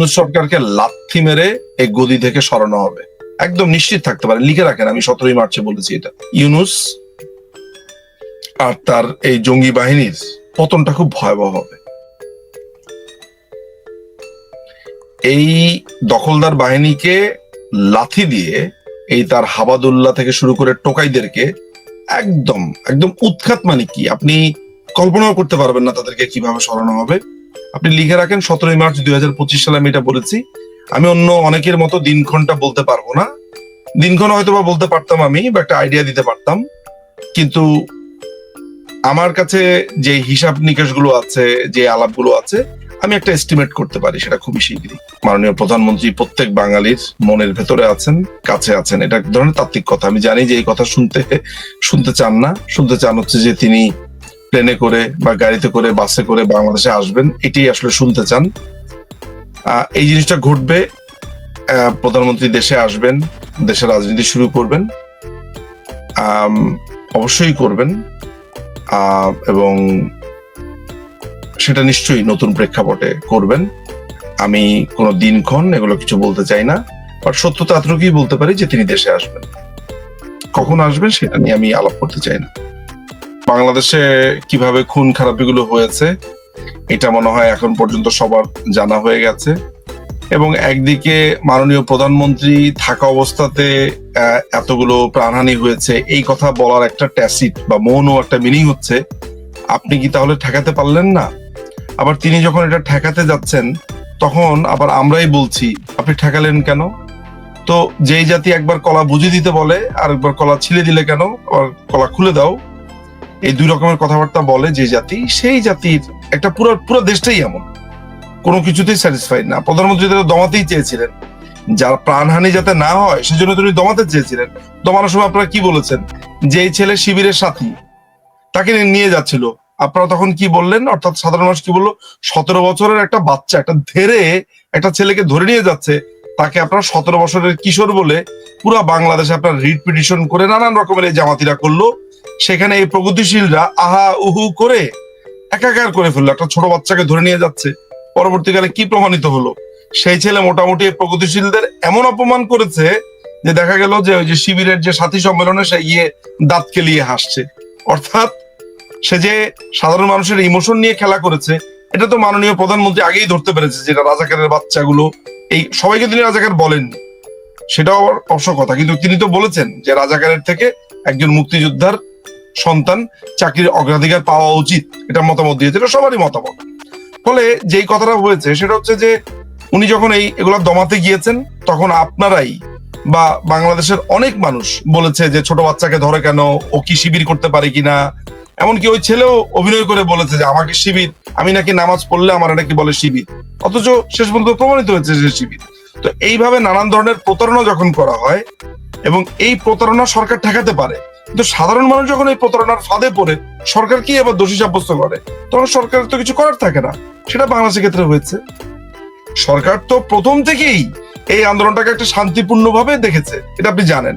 ইউনুস সরকারকে লাথি মেরে এই গদি থেকে সরানো হবে। একদম নিশ্চিত থাকতে পারে। লিখে রাখেন, আমি সতেরোই মার্চে বলেছি এটা। ইউনুস আর তার এই জঙ্গি বাহিনীর পতনটা খুব ভয়াবহ হবে। এই দখলদার বাহিনীকে লাথি দিয়ে এই তার হাবাদুল্লাহ থেকে শুরু করে টোকাইদেরকে একদম একদম উৎখাত মানে কি? আপনি কল্পনাও করতে পারবেন না তাদেরকে কীভাবে সরানো হবে। আপনি লিখে রাখেন, সতেরোই মার্চ দুই হাজার পঁচিশ সালে আমি এটা বলেছি। আমি অন্য অনেকের মতো দিনক্ষণটা বলতে পারব না। দিনক্ষণ হয়তো বা বলতে পারতাম আমি, বা একটা আইডিয়া দিতে পারতাম। কিন্তু আমার কাছে যে হিসাব নিকাশগুলো আছে, যে আলাপগুলো আছে, আমি একটা এস্টিমেট করতে পারি সেটা খুবই শীঘ্রই। মাননীয় প্রধানমন্ত্রী প্রত্যেক বাঙালির মনের ভেতরে আছেন, কাছে আছেন। এটা এক ধরনের তাত্ত্বিক কথা। আমি জানি যে এই কথা শুনতে শুনতে চান না। শুনতে চান হচ্ছে যে তিনি প্লেনে করে বা গাড়িতে করে, বাসে করে বাংলাদেশে আসবেন এটাই আসলে শুনতে চান। এই জিনিসটা ঘটবে প্রধানমন্ত্রী দেশে আসবেন, দেশের রাজনীতি শুরু করবেন অবশ্যই করবেন এবং সেটা নিশ্চয়ই নতুন প্রেক্ষাপটে করবেন। আমি কোনো দিনক্ষণ এগুলো কিছু বলতে চাই না, বাট সত্যতা এতটুকুই বলতে পারি যে তিনি দেশে আসবেন। কখন আসবেন সেটা নিয়ে আমি আলাপ করতে চাই না। বাংলাদেশে কীভাবে খুন খারাপিগুলো হয়েছে, এটা মনে হয় এখন পর্যন্ত সবার জানা হয়ে গেছে। এবং একদিকে মাননীয় প্রধানমন্ত্রী থাকা অবস্থাতে এতগুলো প্রাণহানি হয়েছে, এই কথা বলার একটা ট্যাসিট বা মৌনও একটা মিনিং হচ্ছে, আপনি কি তাহলে ঠেকাতে পারলেন না? আবার তিনি যখন এটা ঠেকাতে যাচ্ছেন, তখন আবার আমরাই বলছি, আপনি ঠেকালেন কেন? তো যেই জাতি একবার কলা বুঝে দিতে বলে আর একবার কলা ছিলে দিলে কেন? আবার কলা খুলে দাও। এই দুই রকমের কথাবার্তা বলে যে জাতি, সেই জাতির একটা পুরো পুরো দেশটাই এমন। কোনো কিছুতেই স্যাটিসফাইড না। প্রধানমন্ত্রী তো দমাতেই চেয়েছিলেন, যার প্রাণহানি যাতে না হয়, সেজন্য তিনি দমাতে চেয়েছিলেন। দমানোর সময় আপনারা কি বলেছেন? যে এই ছেলে শিবিরের সাথী, তাকে নিয়ে যাচ্ছিল। আপনারা তখন কি বললেন? অর্থাৎ সাধারণ মানুষ কি বলল? সতেরো বছরের একটা বাচ্চা, একটা ধেরে একটা ছেলেকে ধরে নিয়ে যাচ্ছে, তাকে আপনারা সতেরো বছরের কিশোর বলে পুরো বাংলাদেশে আপনার রিট পিটিশন করে নানান রকমের এই জামাতিরা করল। সেখানে এই প্রগতিশীলরা আহা উহু করে একাকার করে ফেলল। একটা ছোট বাচ্চাকে ধরে নিয়ে যাচ্ছে। পরবর্তীকালে কি প্রমাণিত হলো? সেই ছেলে মোটামুটি প্রগতিশীলদের এমন অপমান করেছে যে দেখা গেল যে ওই যে শিবিরের যে সাথী সম্মেলনে সে গিয়ে দাঁত কেলিয়ে হাসছে। অর্থাৎ সে যে সাধারণ মানুষের ইমোশন নিয়ে খেলা করেছে, এটা তো মাননীয় প্রধানমন্ত্রী আগেই ধরতে পেরেছে যেটা রাজাকারের বাচ্চাগুলো, এই সবাইকে তিনি রাজাকার বলেননি। সেটাও অবশ্য কথা। কিন্তু তিনি তো বলেছেন যে রাজাকারের থেকে একজন মুক্তিযোদ্ধার সন্তান চাকরির অগ্রাধিকার পাওয়া উচিত, এটা মতামত দিয়েছে, এটা সবারই মতামত। ফলে যেই কথাটা হয়েছে, সেটা হচ্ছে যে উনি যখন এই এগুলো দমাতে গিয়েছেন, তখন আপনারাই বা বাংলাদেশের অনেক মানুষ বলেছে যে ছোট বাচ্চাকে ধরে কেন, ও কি শিবির করতে পারে কিনা। এমনকি ওই ছেলেও অভিনয় করে বলেছে যে, আমাকে শিবির, আমি নাকি নামাজ পড়লে আমার নাকি বলে শিবির। অথচ শেষ পর্যন্ত প্রমাণিত হয়েছে যে শিবির। তো এইভাবে নানান ধরনের প্রতারণা যখন করা হয়, এবং এই প্রতারণা সরকার ঠেকাতে পারে কিন্তু সাধারণ মানুষ যখন এই প্রতারণার ফাঁদে পড়ে, সরকার কি আবার দোষী সাব্যস্ত করে? তখন সরকারের তো কিছু করার থাকে না। সেটা বাংলাদেশের ক্ষেত্রে হয়েছে। সরকার তো প্রথম থেকেই এই আন্দোলনটাকে একটা শান্তিপূর্ণভাবে দেখেছে। এটা আপনি জানেন।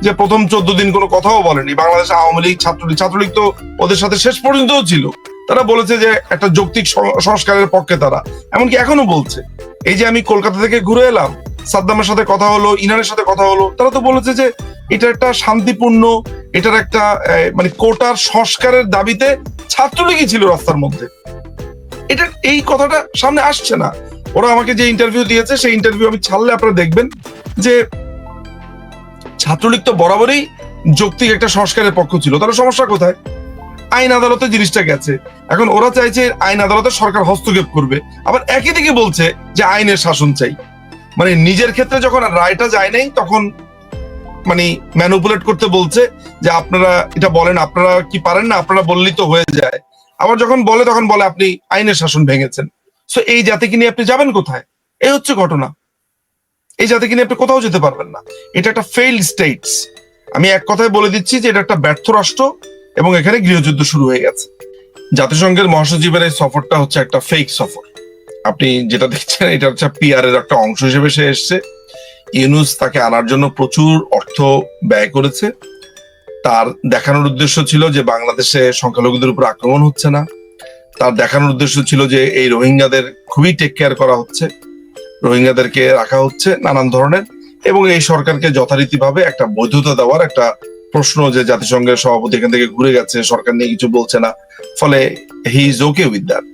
যে প্রথম চোদ্দ দিন কোনো কথাও বলেনি। বাংলাদেশ আওয়ামী লীগ, ছাত্রলীগ ছাত্রলীগ তো ওদের সাথে শেষ পর্যন্তও ছিল। তারা বলেছে যে একটা যৌক্তিক সংস্কারের পক্ষে তারা। এমনকি এখনও বলছে। এই যে আমি কলকাতা থেকে ঘুরে এলাম, সাদ্দামের সাথে কথা হলো ইনানের সাথে কথা হলো, তারা তো বলেছে যে এটা একটা শান্তিপূর্ণ, এটার একটা মানে কোটার সংস্কারের দাবিতে ছাত্রলীগই ছিল রাস্তার মধ্যে। এটা, এই কথাটা সামনে আসছে না। ওরা আমাকে যে ইন্টারভিউ দিয়েছে, সেই ইন্টারভিউ আমি ছাড়লে আপনারা দেখবেন যে ছাত্রলীগ তো বরাবরই যৌক্তিক একটা সংস্কারের পক্ষ ছিল। তাহলে সমস্যা কোথায়? আইন আদালতে জিনিসটা গেছে। এখন ওরা চাইছে আইন আদালতে সরকার হস্তক্ষেপ করবে। আবার একই দিকে বলছে যে আইনের শাসন চাই। মানে নিজের ক্ষেত্রে যখন রায়টা যায় নাই, তখন মানে ম্যানুপুলেট করতে বলছে যে আপনারা এটা বলেন, আপনারা কি পারেন না? আপনারা বললেই তো হয়ে যায়। আবার যখন বলে, তখন বলে, আপনি আইনের শাসন ভেঙেছেন। সো এই জাতিকে নিয়ে আপনি যাবেন কোথায়? এই হচ্ছে ঘটনা। এই জাতিকে নিয়ে আপনি কোথাও যেতে পারবেন না। এটা একটা ফেইল্ড স্টেটস আমি এক কথায় বলে দিচ্ছি যে এটা একটা ব্যর্থ রাষ্ট্র এবং এখানে গৃহযুদ্ধ শুরু হয়ে গেছে। জাতিসংঘের মহাসচিবের এই সফরটা হচ্ছে একটা ফেক সফর। আপনি যেটা দেখছেন, এটা হচ্ছে পিআর এর একটা অংশ হিসেবে সে এসছে। ইউনুস তাকে আনার জন্য প্রচুর অর্থ ব্যয় করেছে। তার দেখানোর উদ্দেশ্য ছিল যে বাংলাদেশে সংখ্যালঘুদের উপর আক্রমণ হচ্ছে না। তার দেখানোর উদ্দেশ্য ছিল যে এই রোহিঙ্গাদের খুবই টেক কেয়ার করা হচ্ছে। রোহিঙ্গাদেরকে রাখা হচ্ছে নানান ধরনের এবং এই সরকারকে যথারীতিভাবে একটা বৈধতা দেওয়ার একটা প্রশ্ন যে জাতিসংঘের সভাপতি এখান থেকে ঘুরে গেছে, সরকার নিয়ে কিছু বলছে না। ফলে he is okay with that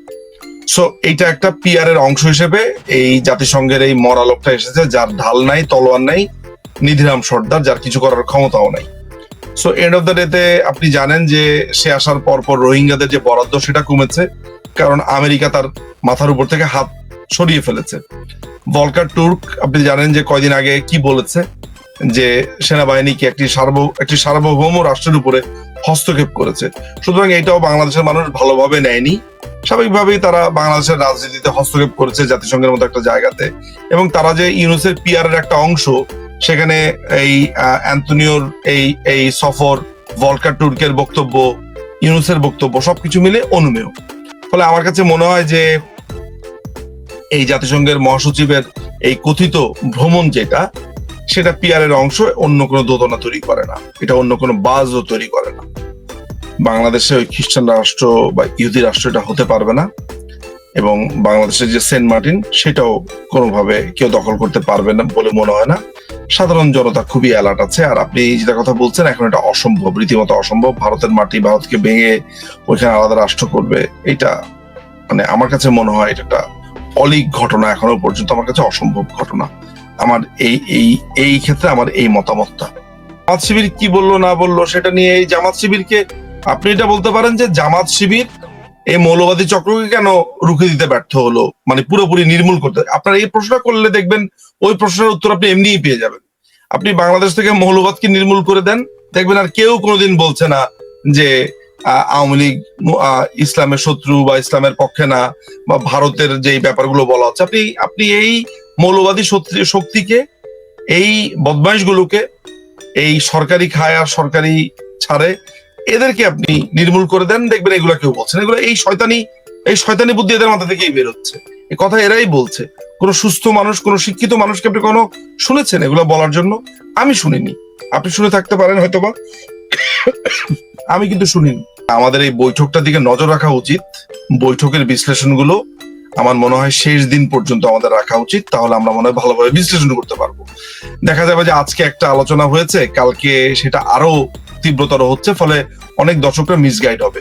so এইটা একটা পিআর এর অংশ হিসেবে এই জাতিসংঘের এই মরা লোকটা এসেছে, যার ঢাল নাই, তলোয়ার নাই, নিধিরাম সর্দার, যার কিছু করার ক্ষমতাও নাই। সো এন্ড অফ দ্য ডেতে আপনি জানেন যে সে আসার পর পর রোহিঙ্গাদের যে বরাদ্দ, সেটা কমেছে, কারণ আমেরিকা তার মাথার উপর থেকে হাত সরিয়ে ফেলেছে। বলকার তুর্ক আপনি জানেন যে কয়দিন আগে কি বলেছে, যে সেনাবাহিনীকে একটি সার্ব, একটি সার্বভৌম রাষ্ট্রের উপরে হস্তক্ষেপ করেছে। সুতরাং এটাও বাংলাদেশের মানুষ ভালোভাবে নেয়নি। স্বাভাবিকভাবেই তারা বাংলাদেশের রাজনীতিতে হস্তক্ষেপ করেছে জাতিসংঘের মতো একটা জায়গাতে। এবং তারা যে ইউনুসের পিআর এর একটা অংশ সেখানে এই আহ, অ্যান্টনিওর এই এই সফর ভলকার তুর্কের বক্তব্য ইউনুসের বক্তব্য সবকিছু মিলে অনুমেয়। ফলে আমার কাছে মনে হয় যে এই জাতিসংঘের মহাসচিবের এই কথিত ভ্রমণ যেটা সেটা পিয়ারের অংশ অন্য কোনো দোদনা তৈরি করে না। এটা অন্য কোনো বাজও তৈরি করে না। বাংলাদেশে ওই খ্রিস্টান রাষ্ট্র বা ইহুদি রাষ্ট্র এটা হতে পারবে না। এবং বাংলাদেশের যে সেন্ট মার্টিন, সেটাও কোনোভাবে কেউ দখল করতে পারবে না বলে মনে হয় না। সাধারণ জনতা খুবই অ্যালার্ট আছে। আর আপনি এই যেটা কথা বলছেন, এখন এটা অসম্ভব, রীতিমতো অসম্ভব। ভারতের মাটি ভারতকে ভেঙে ওইখানে আলাদা রাষ্ট্র করবে, এটা মানে আমার কাছে মনে হয় এটা একটা অলিক ঘটনা এখনও পর্যন্ত, আমার কাছে অসম্ভব ঘটনা। আমার এই এই এই ক্ষেত্রে আমার এই মতামতটা। জামাত শিবির কি বলল, না বলল, সেটা নিয়ে এই জামাত শিবিরকে আপনি এটা বলতে পারেন যে জামাত শিবির এই মৌলবাদী চক্রকে কেন রুখে দিতে ব্যর্থ হলো? মানে পুরোপুরি নির্মূল করতে। আপনার এই প্রশ্নটা করলে দেখবেন ওই প্রশ্নের উত্তর আপনি এমনিই পেয়ে যাবেন। আপনি বাংলাদেশ থেকে মৌলবাদকে নির্মূল করে দেন, দেখবেন আর কেউ কোনোদিন বলছে না যে আওয়ামী লীগ ইসলামের শত্রু বা ইসলামের পক্ষে না বা ভারতের যে ব্যাপারগুলো বলা হচ্ছে। আপনি আপনি এই মৌলবাদী শক্তি- শক্তিকে, এই বদমাইশগুলোকে, এই সরকারি খায় আর সরকারি ছাড়ে এদেরকে আপনি নির্মূল করে দেন, দেখবেন এগুলো কেউ বলছেন এগুলো এই শয়তানি এই শয়তানি বুদ্ধি এদের মাথা থেকেই বেরোচ্ছে এ কথা এরাই বলছে। কোন সুস্থ মানুষ, কোন শিক্ষিত মানুষকে আপনি কোনো শুনেছেন এগুলো বলার জন্য? আমি শুনিনি। আপনি শুনে থাকতে পারেন হয়তোবা। আমি কিন্তু শুনিনি। আমাদের এই বৈঠকটার দিকে নজর রাখা উচিত। বৈঠকের বিশ্লেষণগুলো আমার মনে হয় শেষ দিন পর্যন্ত আমাদের রাখা উচিত। তাহলে আমরা মনে হয় ভালোভাবে বিশ্লেষণ করতে পারব। দেখা যাবে যে আজকে একটা আলোচনা হয়েছে, কালকে সেটা আরও তীব্রতর হচ্ছে, ফলে অনেক দর্শকরা মিসগাইড হবে।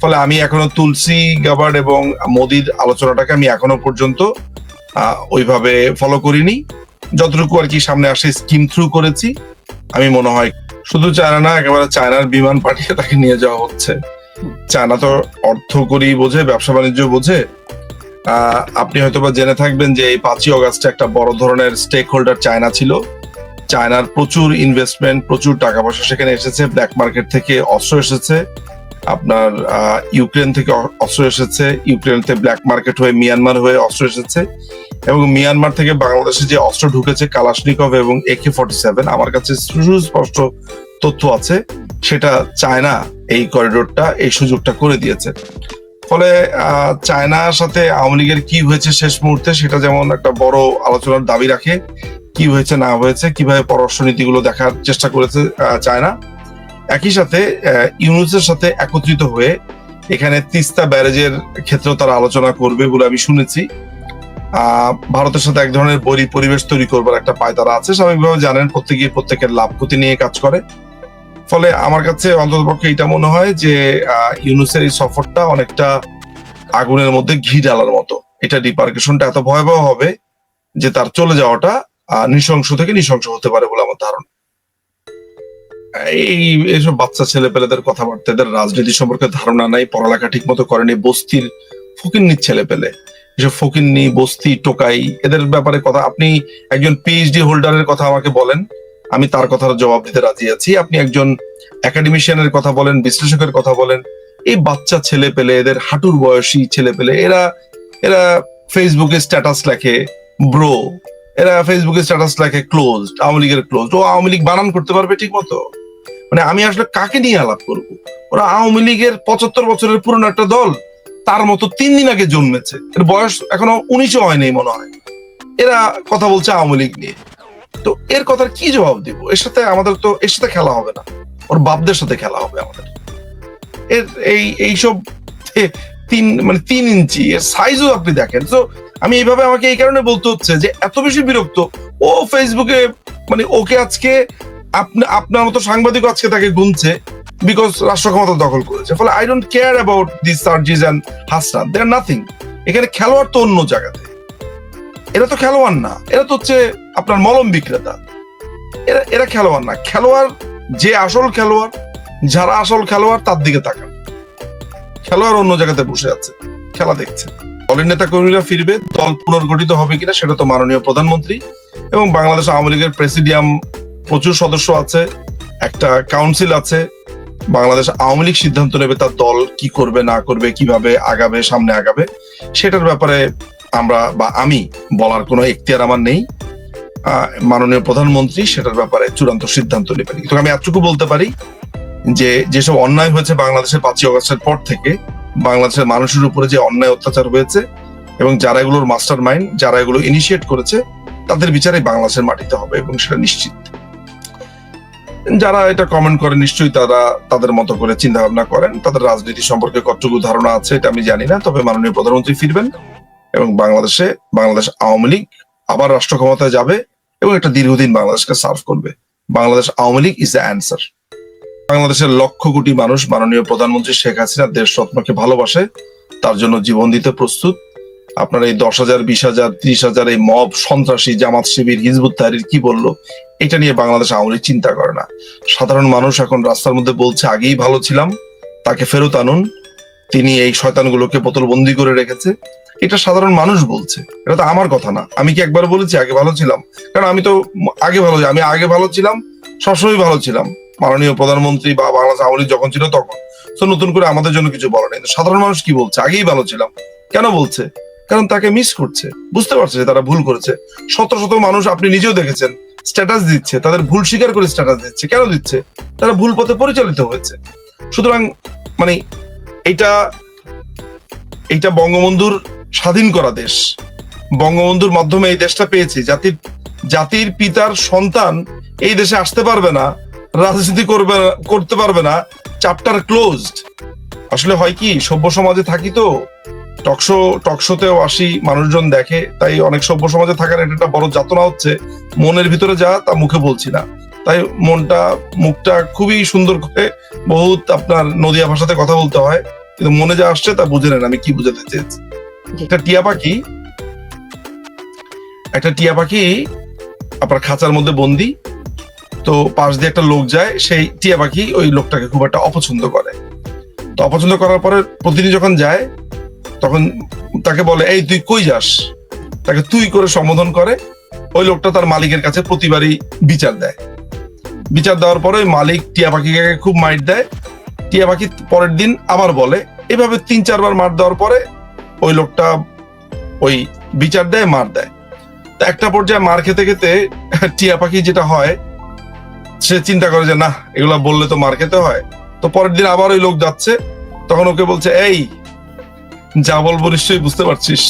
ফলে আমি এখনও তুলসী গাবার্ড এবং মোদির আলোচনাটাকে আমি এখনও পর্যন্ত ওইভাবে ফলো করিনি। যতটুকু আর কি সামনে আসে স্কিম থ্রু করেছি, আমি মনে হয় শুধু চায়না না, একেবারে চায়নার বিমান পাঠিয়ে তাকে নিয়ে যাওয়া হচ্ছে। চায়না তো অর্থ করি বোঝে, ব্যবসা বাণিজ্য বোঝে। আপনি হয়তোবা জেনে থাকবেন যে এই পাঁচই অগাস্টে একটা বড় ধরনের স্টেক হোল্ডার চায়না ছিল। চায়নার প্রচুর ইনভেস্টমেন্ট প্রচুর টাকা পয়সা সেখানে এসেছে। ব্ল্যাক মার্কেট থেকে অস্ত্র এসেছে। আপনার ইউক্রেন থেকে অস্ত্র এসেছে। ইউক্রেন থেকে ব্ল্যাক মার্কেট হয়ে মিয়ানমার হয়ে অস্ত্র এসেছে। এবং মিয়ানমার থেকে বাংলাদেশে যে অস্ত্র ঢুকেছে কালাশনিকভ এবং একে ফর্টি সেভেন আমার কাছে সুস্পষ্ট তথ্য আছে। সেটা চায়না এই করিডোরটা এই সুযোগটা করে দিয়েছে। ফলে চায়নার সাথে আওয়ামী লীগের কি হয়েছে শেষ মুহূর্তে, সেটা যেমন একটা বড় আলোচনার দাবি রাখে কি হয়েছে, না হয়েছে, কীভাবে পররাষ্ট্র নীতিগুলো দেখার চেষ্টা করেছে চায়না। একই সাথে ইউনুসের সাথে একত্রিত হয়ে এখানে তিস্তা ব্যারেজের ক্ষেত্রেও তারা আলোচনা করবে বলে আমি শুনেছি। ভারতের সাথে এক ধরনের বৈরী পরিবেশ তৈরি করবার একটা পায়তারা আছে। স্বাভাবিকভাবে জানেন, প্রত্যেকে, প্রত্যেকের লাভ ক্ষতি নিয়ে কাজ করে। ফলে আমার কাছে অন্ততপক্ষে এটা মনে হয় যে ইউনুসের এই সফরটা অনেকটা আগুনের মধ্যে ঘি ঢালার মতো। এটা ডিপার্কেশনটা এত ভয়াবহ হবে যে তার চলে যাওয়াটা নৃশংস থেকে নৃশংস হতে পারে বলে আমার ধারণা। এই এইসব বাচ্চা ছেলে পেলেদের কথাবার্তা, এদের রাজনীতি সম্পর্কে ধারণা নাই, পড়ালেখা ঠিক মতো করেনি, বস্তির ফকিন্নির ছেলে পেলে এসব ফকিন্নি, বস্তি, টোকাই, এদের ব্যাপারে কথা আপনি একজন পিএইচডি হোল্ডারের কথা আমাকে বলেন, আমি তার কথার জবাব দিতে রাজি আছি। আপনি একজন একাডেমিশিয়ানের কথা বলেন, বিশ্লেষকের কথা বলেন, এই বাচ্চা ছেলে পেলে এদের হাঁটুর বয়সী ছেলে পেলে এরা এরা ফেসবুকে স্ট্যাটাস লেখে ব্রো এরা ফেসবুকে স্ট্যাটাস লেখে ক্লোজ আওয়ামী লীগের ক্লোজ ও আওয়ামী লীগ বানান করতে পারবে ঠিক মতো মানে আমি আসলে কাকে নিয়ে আলাপ করব? ওরা আওয়ামী লীগের পঁচাত্তর বছরের পুরনো একটা দল, তার মতো তিন দিন আগে জন্মেছে। এর বয়স এখনও উনিশও হয়নি মনে হয়। এরা কথা বলছে আওয়ামী লীগ নিয়ে। তো এর কথার কি জবাব দিব? এর সাথে আমাদের তো, এর সাথে খেলা হবে না। ওর বাপদের সাথে খেলা হবে আমাদের। এর এই, এইসব তিন মানে তিন ইঞ্চি, এর সাইজও আপনি দেখেন। তো আমি এইভাবে আমাকে এই কারণে বলতে হচ্ছে যে এত বেশি বিরক্ত। ও ফেসবুকে মানে ওকে আজকে আপনার মতো সাংবাদিক আজকে তাকে গুনছে বিকজ রাষ্ট্র ক্ষমতা দখল করেছে। ফলে I don't care about this Sarjis and Hasnan they are nothing এখানে খেলোয়াড় তো অন্য জায়গাতে। এরা তো খেলোয়াড় না। এরা তো হচ্ছে আপনার মলম বিক্রেতা। এরা এরা খেলোয়াড় না। খেলোয়াড় যে আসল খেলোয়াড়, যারা আসল খেলোয়াড় তার দিকে তাকান। খেলোয়াড় অন্য জায়গাতে বসে আছে, খেলা দেখছে। দলের নেতা কর্মীরা ফিরবে, দল পুনর্গঠিত হবে কিনা সেটা তো মাননীয় প্রধানমন্ত্রী এবং বাংলাদেশ আওয়ামী লীগের প্রেসিডিয়াম প্রচুর সদস্য আছে, একটা কাউন্সিল আছে, বাংলাদেশ আওয়ামী লীগ সিদ্ধান্ত নেবে তার দল কি করবে, না করবে, কীভাবে আগাবে, সামনে আগাবে, সেটার ব্যাপারে আমরা বা আমি বলার কোনো এখতিয়ার আমার নেই। মাননীয় প্রধানমন্ত্রী সেটার ব্যাপারে চূড়ান্ত সিদ্ধান্ত নেবেন। কিন্তু আমি এতটুকু বলতে পারি যে, যেসব অন্যায় হয়েছে বাংলাদেশের পাঁচই অগস্টের পর থেকে বাংলাদেশের মানুষের উপরে যে অন্যায় অত্যাচার হয়েছে এবং যারা এগুলোর মাস্টার মাইন্ড যারা এগুলো ইনিশিয়েট করেছে, তাদের বিচারে বাংলাদেশের মাটিতে হবে এবং সেটা নিশ্চিত। যারা এটা কমেন্ট করে নিশ্চয়ই তারা তাদের মতো করে চিন্তা ভাবনা করেন, তাদের রাজনীতি সম্পর্কে কতটুকু ধারণা আছে এটা আমি জানি না, তবে মাননীয় প্রধানমন্ত্রী ফিরবেন এবং বাংলাদেশে, বাংলাদেশ আওয়ামী লীগ আবার রাষ্ট্র ক্ষমতায় যাবে এবং একটা দীর্ঘদিন বাংলাদেশকে সার্ভ করবে। Bangladesh Awami League is the answer বাংলাদেশের লক্ষ কোটি মানুষ মাননীয় প্রধানমন্ত্রী শেখ হাসিনা দেশ রত্নকে ভালোবাসে, তার জন্য জীবন দিতে প্রস্তুত। আপনার এই দশ হাজার, বিশ হাজার, ত্রিশ হাজার এই মব, সন্ত্রাসী, জামাত শিবির, হিজবুত তাহরির কি বলল, এটা নিয়ে বাংলাদেশ আওয়ামী চিন্তা করে না। সাধারণ মানুষ এখন রাস্তার মধ্যে বলছে, আগেই ভালো ছিলাম, তাকে ফেরত আনুন। তিনি এই শয়তানগুলোকে বোতলবন্দি করে রেখেছে। এটা সাধারণ মানুষ বলছে, এটা তো আমার কথা না। আমি কি একবার বলেছি, আগে ভালো ছিলাম কারণ আমি তো আগে ভালো, আমি আগে ভালো ছিলাম, সবসময় ভালো ছিলাম। মাননীয় প্রধানমন্ত্রী বা বাংলাদেশ আওয়ামী যখন ছিল তখন। তো নতুন করে আমাদের জন্য কিছু বলে নেই। সাধারণ মানুষ কি বলছে? আগেই ভালো ছিলাম। কেন বলছে? কারণ তাকে মিস করছে। বুঝতে পারছে যে তারা ভুল করেছে। শত শত মানুষ আপনি নিজেও দেখেছেন স্ট্যাটাস দিচ্ছে, তাদের ভুল স্বীকার করে স্ট্যাটাস দিচ্ছে। কেন দিচ্ছে? তারা ভুল পথে পরিচালিত হয়েছে। সুতরাং মানে এটা এইটা বঙ্গবন্ধুর স্বাধীন করা দেশ। বঙ্গবন্ধুর মাধ্যমে এই দেশটা পেয়েছি। জাতির জাতির পিতার সন্তান এই দেশে আসতে পারবে না। রাজনীতি করবে করতে পারবে না চ্যাপ্টার ক্লোজড আসলে হয় কি সভ্য সমাজে থাকি তো টকশো টকশোতেও আসি মানুষজন দেখে তাই অনেক সভ্য সমাজে থাকার এটা একটা বড় যাতনা হচ্ছে মনের ভিতরে যা তা মুখে বলছি না। তাই মনটা মুখটা খুবই সুন্দর করে বহুত আপনার নদিয়া ভাষাতে কথা বলতে হয় কিন্তু মনে যা আসছে তা বুঝে নেন আমি কি বুঝাতে চেয়েছি। একটা টিয়া পাখি একটা টিয়া পাখি আপনার খাঁচার মধ্যে বন্দি তো পাশ দিয়ে একটা লোক যায়, সেই টিয়া পাখি ওই লোকটাকে খুব একটা অপছন্দ করে। তো অপছন্দ করার পরে প্রতিদিন যখন যায়, তখন তাকে বলে, এই, তুই কই যাস? তাকে তুই করে সম্বোধন করে। ওই লোকটা তার মালিকের কাছে প্রতিবারই বিচার দেয়। বিচার দেওয়ার পরে মালিক টিয়া পাখিকে খুব মাইট দেয়। টিয়া পাখি পরের দিন আবার বলে। এভাবে তিন, চারবার মার দেওয়ার পরে ওই লোকটা ওই বিচার দেয়, মার দেয়। তো একটা পর্যায়ে মার খেতে খেতে টিয়া পাখি যেটা হয় সে চিন্তা করে যে, না, এগুলো বললে তো মার খেতে হয়। তো পরের দিন আবার ওই লোক যাচ্ছে, তখন ওকে বলছে, এই, যা বলব নিশ্চয়ই বুঝতে পারছিস।